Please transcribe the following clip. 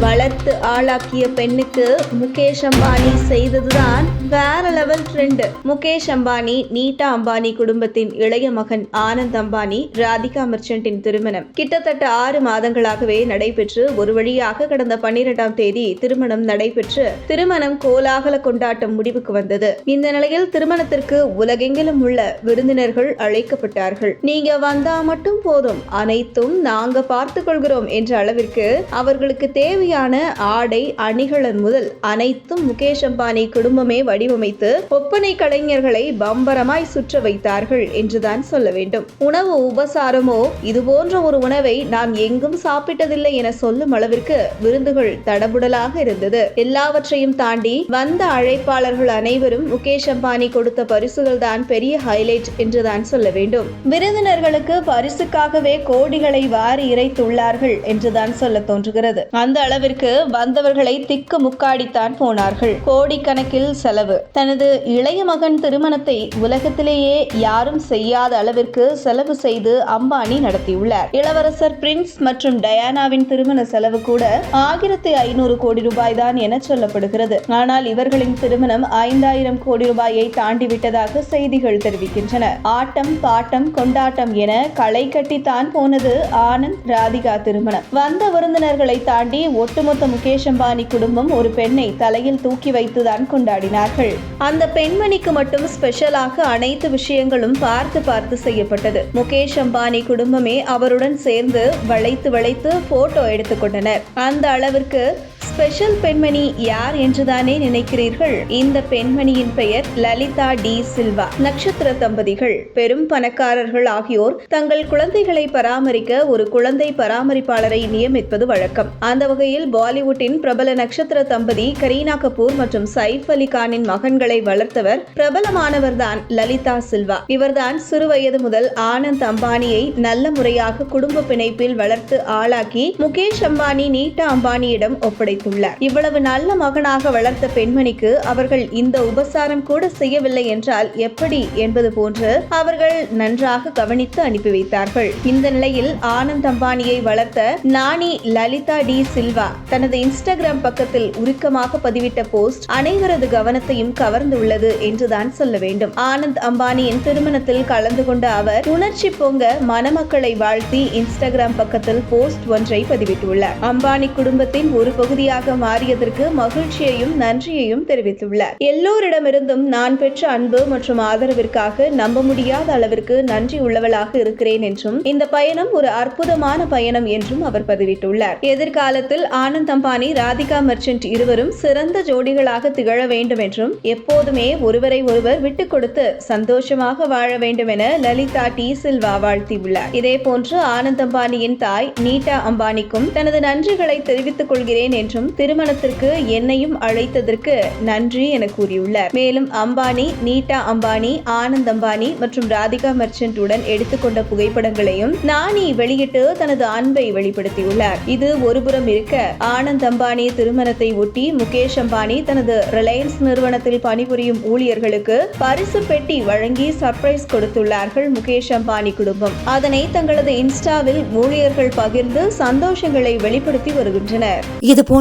வளர்த்து ஆளாக்கிய பெண்ணுக்கு முகேஷ் அம்பானி செய்ததுதான் வேற லெவல் ட்ரெண்ட். முகேஷ் அம்பானி நீட்டா அம்பானி குடும்பத்தின் இளைய மகன் ஆனந்த் அம்பானி ராதிகா மர்ச்சண்டின் திருமணம். கிட்டத்தட்ட ஆறு மாதங்களாகவே நடைபெற்று ஒரு வழியாக கடந்த பன்னிரெண்டாம் தேதி திருமணம் நடைபெற்று திருமணம் கோலாகல கொண்டாட்டம் முடிவுக்கு வந்தது. இந்த நிலையில் திருமணத்திற்கு உலகெங்கிலும் உள்ள விருந்தினர்கள் அழைக்கப்பட்டார்கள். நீங்க வந்தா மட்டும் போதும் அனைத்தும் நாங்க பார்த்து கொள்கிறோம் என்ற அளவிற்கு அவர்களுக்கு தேவையான ஆடை அணிகலன் முதல் அனைத்தும் முகேஷ் அம்பானி குடும்பமே வழி வடிவமைத்து ஒப்பனை கலைஞர்களை பம்பரமாய் சுற்ற வைத்தார்கள் என்றுதான் சொல்ல வேண்டும். உணவு உபசாரமோ இது போன்ற ஒரு உணவை நான் எங்கும் சாப்பிட்டதில்லை என சொல்லும் அளவிற்கு விருந்துகள் தடபுடலாக இருந்தது. எல்லாவற்றையும் தாண்டி வந்த அழைப்பாளர்கள் அனைவரும் முகேஷ் அம்பானி கொடுத்த பரிசுகள் தான் பெரிய ஹைலைட் என்றுதான் சொல்ல வேண்டும். விருந்தினர்களுக்கு பரிசுக்காகவே கோடிகளை வாரி இறைத்துள்ளார்கள் என்றுதான் சொல்ல தோன்றுகிறது. அந்த அளவிற்கு வந்தவர்களை திக்கு முக்காடித்தான் போனார்கள். கோடிக்கணக்கில் செலவு தனது இளைய மகன் திருமணத்தை உலகத்திலேயே யாரும் செய்யாத அளவிற்கு செலவு செய்து அம்பானி நடத்தியுள்ளார். இளவரசர் பிரின்ஸ் மற்றும் டயானாவின் திருமண செலவு கூட ஆயிரத்தி ஐநூறு கோடி ரூபாய் தான் என சொல்லப்படுகிறது. ஆனால் இவர்களின் திருமணம் ஐந்தாயிரம் கோடி ரூபாயை தாண்டி விட்டதாக செய்திகள் தெரிவிக்கின்றன. ஆட்டம் பாட்டம் கொண்டாட்டம் என களை கட்டித்தான் போனது ஆனந்த் ராதிகா திருமணம். வந்த விருந்தினர்களை தாண்டி ஒட்டுமொத்த முகேஷ் அம்பானி குடும்பம் ஒரு பெண்ணை தலையில் தூக்கி வைத்துதான் கொண்டாடினார்கள். அந்த பெண்மணிக்கு மட்டும் ஸ்பெஷலாக அனைத்து விஷயங்களும் பார்த்து பார்த்து செய்யப்பட்டது. முகேஷ் அம்பானி குடும்பமே அவருடன் சேர்ந்து வளைத்து வளைத்து போட்டோ எடுத்துக்கொண்டனர் அந்த அளவிற்கு ஸ்பெஷல் பெண்மணி யார் என்றுதானே நினைக்கிறீர்கள்? இந்த பெண்மணியின் பெயர் லலிதா டி சில்வா. நட்சத்திர தம்பதிகள் பெரும் பணக்காரர்கள் ஆகியோர் தங்கள் குழந்தைகளை பராமரிக்க ஒரு குழந்தை பராமரிப்பாளரை நியமிப்பது வழக்கம். அந்த வகையில் பாலிவுட்டின் பிரபல நட்சத்திர தம்பதி கரீனா கபூர் மற்றும் சைஃப் அலி கானின் மகன்களை வளர்த்தவர் பிரபலமானவர்தான் லலிதா சில்வா. இவர்தான் சிறுவயது முதல் ஆனந்த் அம்பானியை நல்ல முறையாக குடும்ப பிணைப்பில் வளர்த்து ஆளாக்கி முகேஷ் அம்பானி நீட்டா அம்பானியிடம் தெரிவித்துள்ளார். இவ்வளவு நல்ல மகனாக வளர்த்த பெண்மணிக்கு அவர்கள் இந்த உபசாரம் கூட செய்யவில்லை என்றால் எப்படி என்பது போன்று அவர்கள் நன்றாக கவனித்து அனுப்பி வைத்தார்கள். இந்த நிலையில் ஆனந்த் அம்பானியை வளர்த்த நானி லலிதா டி சில்வா தனது இன்ஸ்டாகிராம் பக்கத்தில் உருக்கமாக பதிவிட்ட போஸ்ட் அனைவரது கவனத்தையும் கவர்ந்துள்ளது என்றுதான் சொல்ல வேண்டும். ஆனந்த் அம்பானியின் திருமணத்தில் கலந்து கொண்ட அவர் உணர்ச்சி பொங்க மணமக்களை வாழ்த்தி இன்ஸ்டாகிராம் பக்கத்தில் போஸ்ட் ஒன்றை பதிவிட்டுள்ளார். அம்பானி குடும்பத்தின் ஒரு பகுதியாக மாறியதற்கு மகிழ்ச்சியையும் நன்றியையும் தெரிவித்துள்ளார். எல்லோரிடமிருந்தும் நான் பெற்ற அன்பு மற்றும் ஆதரவிற்காக நம்ப முடியாத அளவிற்கு நன்றி உள்ளவளாக இருக்கிறேன் என்றும் இந்த பயணம் ஒரு அற்புதமான பயணம் என்றும் அவர் பதிவிட்டுள்ளார். எதிர்காலத்தில் ஆனந்த் அம்பானி ராதிகா மர்ச்சன்ட் இருவரும் சிறந்த ஜோடிகளாக திகழ வேண்டும் என்றும் எப்போதுமே ஒருவரை ஒருவர் விட்டுக் கொடுத்து சந்தோஷமாக வாழ வேண்டும் என லலிதா டி. சில்வா வாழ்த்தியுள்ளார். இதேபோன்று ஆனந்த் அம்பானியின் தாய் நீட்டா அம்பானிக்கும் தனது நன்றிகளை தெரிவித்துக் கொள்கிறேன் என்றும் மற்றும் திருமணத்திற்கு என்னையும் அழைத்ததற்கு நன்றி என கூறியுள்ளார். மேலும் அம்பானி நீட்டா அம்பானி ஆனந்த் அம்பானி மற்றும் ராதிகா மர்ச்சன்ட் உடன் எடுத்துக்கொண்ட புகைப்படங்களையும் நானி வெளியிட்டு தனது அன்பை வெளிப்படுத்தியுள்ளார். இது ஒருபுறம் இருக்க ஆனந்த் அம்பானி திருமணத்தை ஒட்டி முகேஷ் அம்பானி தனது ரிலையன்ஸ் நிறுவனத்தில் பணிபுரியும் ஊழியர்களுக்கு பரிசு பெட்டி வழங்கி சர்ப்ரைஸ் கொடுத்துள்ளார்கள் முகேஷ் அம்பானி குடும்பம். அதனை தங்களது இன்ஸ்டாவில் ஊழியர்கள் பகிர்ந்து சந்தோஷங்களை வெளிப்படுத்தி வருகின்றனர். இது